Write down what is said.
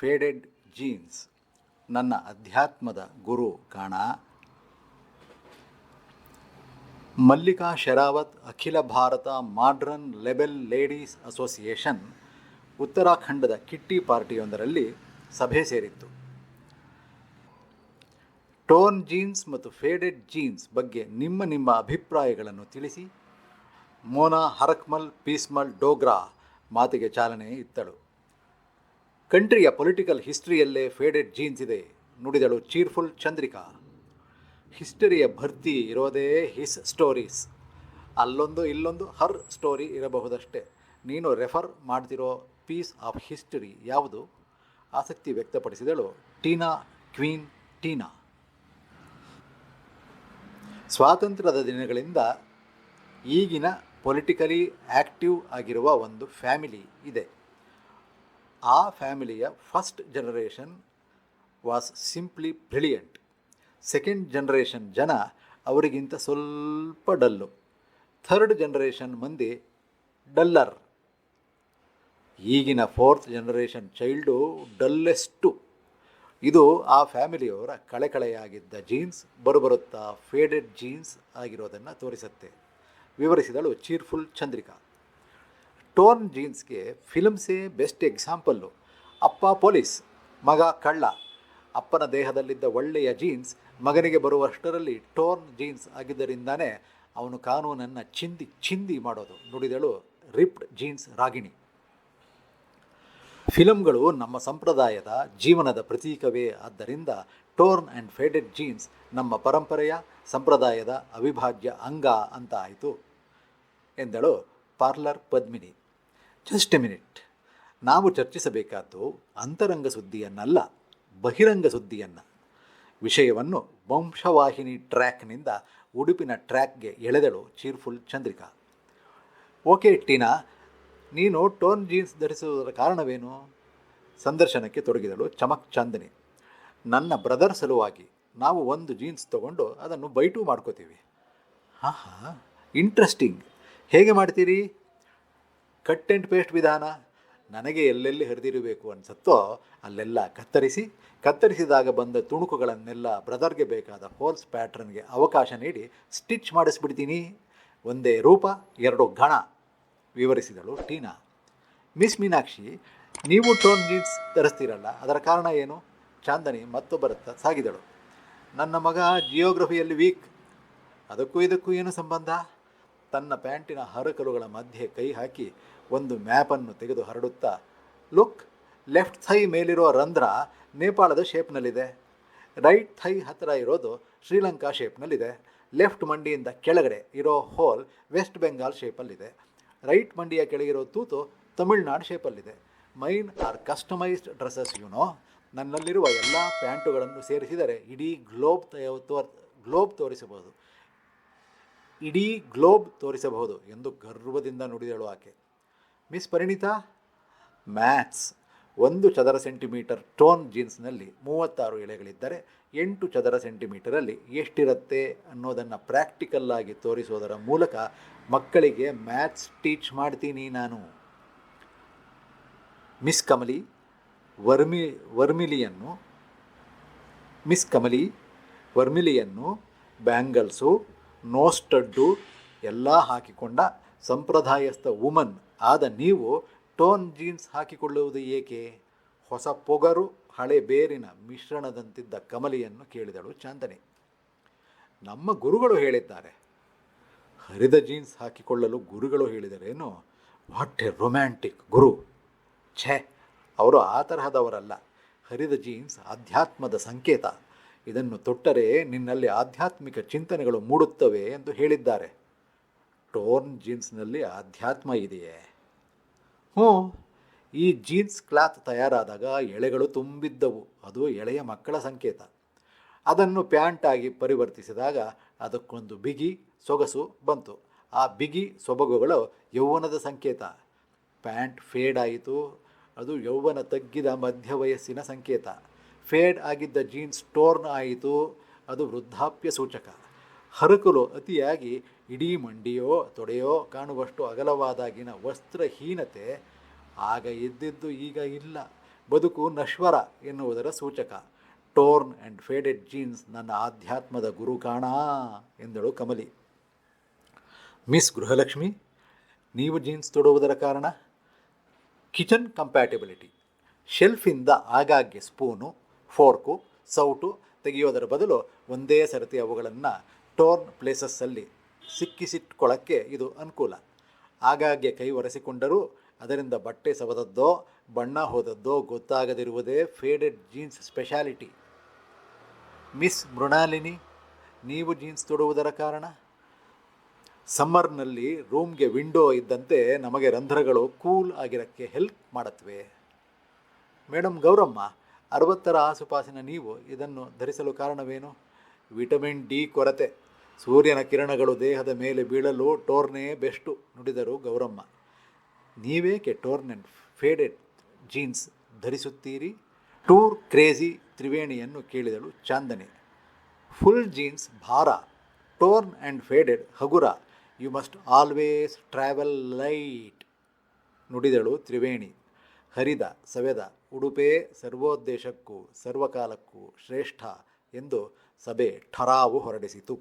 Faded jeans. ನನ್ನ ಅಧ್ಯಾತ್ಮದ ಗುರು ಕಾಣ. Mallika Sherawat, Akhila Bharata modern label ladies association, ಉತ್ತರಾಖಂಡದ kitty ಪಾರ್ಟಿಯೊಂದರಲ್ಲಿ ಸಭೆ ಸೇರಿತ್ತು. ಟೋನ್ ಜೀನ್ಸ್ ಮತ್ತು ಫೇಡೆಡ್ ಜೀನ್ಸ್ ಬಗ್ಗೆ ನಿಮ್ಮ ನಿಮ್ಮ ಅಭಿಪ್ರಾಯಗಳನ್ನು ತಿಳಿಸಿ. ಮೋನಾ ಹರಕ್ಮಲ್, ಪೀಸ್ಮಲ್ ಡೋಗ್ರಾ ಮಾತಿಗೆ ಚಾಲನೆ ಇತ್ತಳು. ಕಂಟ್ರಿಯ ಪೊಲಿಟಿಕಲ್ ಹಿಸ್ಟ್ರಿಯಲ್ಲೇ ಫೇಡೆಡ್ ಜೀನ್ಸ್ ಇದೆ, ನುಡಿದಳು ಚೀರ್ಫುಲ್ ಚಂದ್ರಿಕಾ. ಹಿಸ್ಟರಿಯ ಭರ್ತಿ ಇರೋದೇ ಹಿಸ್ ಸ್ಟೋರೀಸ್. ಅಲ್ಲೊಂದು ಇಲ್ಲೊಂದು ಹರ್ ಸ್ಟೋರಿ ಇರಬಹುದಷ್ಟೇ. ನೀನು ರೆಫರ್ ಮಾಡ್ತಿರೋ ಪೀಸ್ ಆಫ್ ಹಿಸ್ಟರಿ ಯಾವುದು? ಆಸಕ್ತಿ ವ್ಯಕ್ತಪಡಿಸಿದಳು ಟೀನಾ ಕ್ವೀನ್ ಟೀನಾ. ಸ್ವಾತಂತ್ರ್ಯದ ದಿನಗಳಿಂದ ಈಗಿನ ಪೊಲಿಟಿಕಲಿ ಆ್ಯಕ್ಟಿವ್ ಆಗಿರುವ ಒಂದು ಫ್ಯಾಮಿಲಿ ಇದೆ. ಆ ಫ್ಯಾಮಿಲಿಯ first generation was simply brilliant second generation ಜನ ಅವರಿಗಿಂತ ಸ್ವಲ್ಪ ಡಲ್ಲು ಥರ್ಡ್ ಜನರೇಷನ್ ಮಂದಿ ಡಲ್ಲರ್ ಈಗಿನ ಫೋರ್ತ್ ಜನರೇಷನ್ ಚೈಲ್ಡು ಡಲ್ಲೆಸ್ಟು ಇದು ಆ ಫ್ಯಾಮಿಲಿಯವರ ಕಳೆಕಳೆಯಾಗಿದ್ದ ಜೀನ್ಸ್ ಬರುಬರುತ್ತಾ ಫೇಡೆಡ್ ಜೀನ್ಸ್ ಆಗಿರೋದನ್ನು ತೋರಿಸುತ್ತೆ ವಿವರಿಸಿದಳು ಚೀರ್ಫುಲ್ ಚಂದ್ರಿಕಾ ಟೋನ್ ಜೀನ್ಸ್ಗೆ ಫಿಲಮ್ಸೇ ಬೆಸ್ಟ್ ಎಕ್ಸಾಂಪಲ್ಲು. ಅಪ್ಪ ಪೊಲೀಸ್, ಮಗ ಕಳ್ಳ. ಅಪ್ಪನ ದೇಹದಲ್ಲಿದ್ದ ಒಳ್ಳೆಯ ಜೀನ್ಸ್ ಮಗನಿಗೆ ಬರುವಷ್ಟರಲ್ಲಿ ಟೋರ್ನ್ ಜೀನ್ಸ್ ಆಗಿದ್ದರಿಂದಾನೇ ಅವನು ಕಾನೂನನ್ನು ಚಿಂದಿ ಚಿಂದಿ ಮಾಡೋದು. ನುಡಿದಳು ರಿಪ್ಡ್ ಜೀನ್ಸ್ ರಾಗಿಣಿ. ಫಿಲಮ್ಗಳು ನಮ್ಮ ಸಂಪ್ರದಾಯದ ಜೀವನದ ಪ್ರತೀಕವೇ. ಆದ್ದರಿಂದ ಟೋರ್ನ್ ಆ್ಯಂಡ್ ಫೇಡೆಡ್ ಜೀನ್ಸ್ ನಮ್ಮ ಪರಂಪರೆಯ, ಸಂಪ್ರದಾಯದ ಅವಿಭಾಜ್ಯ ಅಂಗ ಅಂತ ಆಯಿತು ಎಂದಳು parlour Padmini. Just a minute ನಾವು ಚರ್ಚಿಸಬೇಕಾದ್ದು ಅಂತರಂಗ ಸುದ್ದಿಯನ್ನಲ್ಲ, ಬಹಿರಂಗ ಸುದ್ದಿಯನ್ನು. ವಿಷಯವನ್ನು ವಂಶವಾಹಿನಿ ಟ್ರ್ಯಾಕ್ನಿಂದ ಉಡುಪಿನ ಟ್ರ್ಯಾಕ್ಗೆ ಎಳೆದಳು ಚೀರ್ಫುಲ್ ಚಂದ್ರಿಕಾ. ಓಕೆ ಟೀನಾ, ನೀನು ಟೋನ್ ಜೀನ್ಸ್ ಧರಿಸುವುದರ ಕಾರಣವೇನು? ಸಂದರ್ಶನಕ್ಕೆ ತೊಡಗಿದಳು ಚಮಕ್ ಚಾಂದಿನಿ. ನನ್ನ ಬ್ರದರ್ ಸಲುವಾಗಿ ನಾವು ಒಂದು ಜೀನ್ಸ್ ತಗೊಂಡು ಅದನ್ನು ಬೈಟು ಮಾಡ್ಕೋತೀವಿ. ಹಾಂ ಹಾಂ ಇಂಟ್ರೆಸ್ಟಿಂಗ್ ಹೇಗೆ ಮಾಡ್ತೀರಿ? ಕಟ್ ಆ್ಯಂಡ್ ಪೇಸ್ಟ್ ವಿಧಾನ ನನಗೆ ಎಲ್ಲೆಲ್ಲಿ ಹರಿದಿರಬೇಕು ಅನಿಸುತ್ತೋ ಅಲ್ಲೆಲ್ಲ ಕತ್ತರಿಸಿ, ಕತ್ತರಿಸಿದಾಗ ಬಂದ ತುಣುಕುಗಳನ್ನೆಲ್ಲ ಬ್ರದರ್ಗೆ ಬೇಕಾದ ಹೋಲ್ಸ್ ಪ್ಯಾಟ್ರನ್ಗೆ ಅವಕಾಶ ನೀಡಿ ಸ್ಟಿಚ್ ಮಾಡಿಸ್ಬಿಡ್ತೀನಿ. ಒಂದೇ ರೂಪ, ಎರಡು ಗಣ ವಿವರಿಸಿದಳು ಟೀನಾ. ಮಿಸ್ ಮೀನಾಕ್ಷಿ ನೀವು ಟೋನ್ ಜೀನ್ಸ್ ಧರಿಸ್ತೀರಲ್ಲ, ಅದರ ಕಾರಣ ಏನು? ಚಾಂದನಿ ಮತ್ತೊಬ್ಬರತ್ತ ಸಾಗಿದಳು. ನನ್ನ ಮಗ ಜಿಯೋಗ್ರಫಿಯಲ್ಲಿ ವೀಕ್ ಅದಕ್ಕೂ ಇದಕ್ಕೂ ಏನು ಸಂಬಂಧ? ತನ್ನ ಪ್ಯಾಂಟಿನ ಹರಕಲುಗಳ ಮಧ್ಯೆ ಕೈ ಹಾಕಿ ಒಂದು ಮ್ಯಾಪನ್ನು ತೆಗೆದು ಹರಡುತ್ತಾ, ಲುಕ್, ಲೆಫ್ಟ್ ಥೈ ಮೇಲಿರೋ ರಂಧ್ರ ನೇಪಾಳದ ಶೇಪ್ನಲ್ಲಿದೆ. ರೈಟ್ ಥೈ ಹತ್ತಿರ ಇರೋದು ಶ್ರೀಲಂಕಾ ಶೇಪ್ನಲ್ಲಿದೆ. ಲೆಫ್ಟ್ ಮಂಡಿಯಿಂದ ಕೆಳಗಡೆ ಇರೋ ಹೋಲ್ ವೆಸ್ಟ್ ಬೆಂಗಾಲ್ ಶೇಪಲ್ಲಿದೆ. ರೈಟ್ ಮಂಡಿಯ ಕೆಳಗಿರೋ ತೂತು Tamil Nadu ಶೇಪಲ್ಲಿದೆ. Mine are customised dresses you know ನನ್ನಲ್ಲಿರುವ ಎಲ್ಲ ಪ್ಯಾಂಟುಗಳನ್ನು ಸೇರಿಸಿದರೆ ಇಡೀ ಗ್ಲೋಬ್ ತೋರ್, ಗ್ಲೋಬ್ ತೋರಿಸಬಹುದು. ಇಡೀ ಗ್ಲೋಬ್ ತೋರಿಸಬಹುದು ಎಂದು ಗರ್ವದಿಂದ ನುಡಿದಳು ಆಕೆ. ಮಿಸ್ ಪರಿಣಿತಾ? ಮ್ಯಾಥ್ಸ್. ಒಂದು ಚದರ ಸೆಂಟಿಮೀಟರ್ ಟೋನ್ ಜೀನ್ಸ್ನಲ್ಲಿ ಮೂವತ್ತಾರು ಎಳೆಗಳಿದ್ದರೆ ಎಂಟು ಚದರ ಸೆಂಟಿಮೀಟರಲ್ಲಿ ಎಷ್ಟಿರುತ್ತೆ ಅನ್ನೋದನ್ನು ಪ್ರಾಕ್ಟಿಕಲ್ಲಾಗಿ ತೋರಿಸೋದರ ಮೂಲಕ ಮಕ್ಕಳಿಗೆ ಮ್ಯಾಥ್ಸ್ ಟೀಚ್ ಮಾಡ್ತೀನಿ ನಾನು. Miss Kamali, vermi, vermilion, miss Kamali, vermilion bangles nose stud ಎಲ್ಲ ಹಾಕಿಕೊಂಡ ಸಂಪ್ರದಾಯಸ್ಥ ವುಮನ್ ಆದ ನೀವು ಟೋನ್ ಜೀನ್ಸ್ ಹಾಕಿಕೊಳ್ಳುವುದು ಏಕೆ? ಹೊಸ ಪೊಗರು ಹಳೆ ಬೇರಿನ ಮಿಶ್ರಣದಂತಿದ್ದ ಕಮಲಿಯನ್ನು ಕೇಳಿದಳು ಚಾಂದನಿ. ನಮ್ಮ ಗುರುಗಳು ಹೇಳಿದ್ದಾರೆ. ಹರಿದ ಜೀನ್ಸ್ ಹಾಕಿಕೊಳ್ಳಲು ಗುರುಗಳು ಹೇಳಿದರೇನು? ವಾಟ್ ಎ ರೊಮ್ಯಾಂಟಿಕ್ ಗುರು! ಛೆ, ಅವರು ಆ ತರಹದವರಲ್ಲ. ಹರಿದ ಜೀನ್ಸ್ ಆಧ್ಯಾತ್ಮದ ಸಂಕೇತ. ಇದನ್ನು ತೊಟ್ಟರೆ ನಿನ್ನಲ್ಲಿ ಆಧ್ಯಾತ್ಮಿಕ ಚಿಂತನೆಗಳು ಮೂಡುತ್ತವೆ ಎಂದು ಹೇಳಿದ್ದಾರೆ. ಟೋರ್ನ್ ಜೀನ್ಸ್ನಲ್ಲಿ ಆಧ್ಯಾತ್ಮ ಇದೆಯೇ? ಹ್ಞೂ, ಈ ಜೀನ್ಸ್ ಕ್ಲಾತ್ ತಯಾರಾದಾಗ ಎಳೆಗಳು ತುಂಬಿದ್ದವು. ಅದು ಎಳೆಯ ಮಕ್ಕಳ ಸಂಕೇತ. ಅದನ್ನು ಪ್ಯಾಂಟಾಗಿ ಪರಿವರ್ತಿಸಿದಾಗ ಅದಕ್ಕೊಂದು ಬಿಗಿ ಸೊಗಸು ಬಂತು. ಆ ಬಿಗಿ ಸೊಬಗುಗಳು ಯೌವನದ ಸಂಕೇತ. ಪ್ಯಾಂಟ್ ಫೇಡ್ ಆಯಿತು. ಅದು ಯೌವನ ತಗ್ಗಿದ ಮಧ್ಯ ವಯಸ್ಸಿನ ಸಂಕೇತ. ಫೇಡ್ ಆಗಿದ್ದ ಜೀನ್ಸ್ ಟೋರ್ನ್ ಆಯಿತು. ಅದು ವೃದ್ಧಾಪ್ಯ ಸೂಚಕ. ಹರಕಲು ಅತಿಯಾಗಿ ಇಡೀ ಮಂಡಿಯೋ ತೊಡೆಯೋ ಕಾಣುವಷ್ಟು ಅಗಲವಾದಾಗಿನ ವಸ್ತ್ರಹೀನತೆ ಆಗ ಇದ್ದಿದ್ದು ಈಗ ಇಲ್ಲ. ಬದುಕು ನಶ್ವರ ಎನ್ನುವುದರ ಸೂಚಕ. ಟೋರ್ನ್ ಆ್ಯಂಡ್ ಫೇಡೆಡ್ ಜೀನ್ಸ್ ನನ್ನ ಆಧ್ಯಾತ್ಮದ ಗುರು ಕಾಣ ಎಂದಳು ಕಮಲಿ. ಮಿಸ್ ಗೃಹಲಕ್ಷ್ಮಿ, ನೀವು ಜೀನ್ಸ್ ತೊಡುವುದರ ಕಾರಣ? Kitchen compatibility. ಶೆಲ್ಫಿಂದ ಆಗಾಗ್ಗೆ ಸ್ಪೂನು ಫೋರ್ಕು, ಸೌಟು ತೆಗೆಯೋದರ ಬದಲು ಒಂದೇ ಸರತಿ ಅವುಗಳನ್ನು ಟೋರ್ನ್ ಪ್ಲೇಸಸ್ಸಲ್ಲಿ ಸಿಕ್ಕಿಸಿಟ್ಕೊಳ್ಳೋಕ್ಕೆ ಇದು ಅನುಕೂಲ. ಆಗಾಗ್ಗೆ ಕೈ ಒರೆಸಿಕೊಂಡರೂ ಅದರಿಂದ ಬಟ್ಟೆ ಸವದದ್ದೋ, ಬಣ್ಣ ಹೋದದ್ದೋ ಗೊತ್ತಾಗದಿರುವುದೇ faded jeans speciality miss Mrinalini, ನೀವು ಜೀನ್ಸ್ ತೊಡುವುದರ ಕಾರಣ? ಸಮ್ಮರ್ನಲ್ಲಿ ರೂಮ್ಗೆ ವಿಂಡೋ ಇದ್ದಂತೆ ನಮಗೆ ರಂಧ್ರಗಳು ಕೂಲ್ ಆಗಿರೋಕ್ಕೆ ಹೆಲ್ಪ್ ಮಾಡತ್ವೆ ಮೇಡಮ್ ಗೌರಮ್ಮ ಅರವತ್ತರ ಆಸುಪಾಸಿನ ನೀವು ಇದನ್ನು ಧರಿಸಲು ಕಾರಣವೇನು? ವಿಟಮಿನ್ ಡಿ ಕೊರತೆ. ಸೂರ್ಯನ ಕಿರಣಗಳು ದೇಹದ ಮೇಲೆ ಬೀಳಲು ಟೋರ್ನೇ ಬೆಸ್ಟು ನುಡಿದರು ಗೌರಮ್ಮ. ನೀವೇಕೆ ಟೋರ್ನ್ ಆ್ಯಂಡ್ ಫೇಡೆಡ್ ಜೀನ್ಸ್ ಧರಿಸುತ್ತೀರಿ? ಟೂರ್ ಕ್ರೇಜಿ ತ್ರಿವೇಣಿಯನ್ನು ಕೇಳಿದಳು ಚಾಂದನಿ. ಫುಲ್ ಜೀನ್ಸ್ ಭಾರ, ಟೋರ್ನ್ ಆ್ಯಂಡ್ ಫೇಡೆಡ್ ಹಗುರ. You must always travel light ನುಡಿದಳು Triveni. ಹರಿದ ಸವೆದ ಉಡುಪೇ ಸರ್ವೋದ್ದೇಶಕ್ಕೂ ಸರ್ವಕಾಲಕ್ಕೂ ಶ್ರೇಷ್ಠ ಎಂದು ಸಭೆ ಠರಾವು ಹೊರಡಿಸಿತು.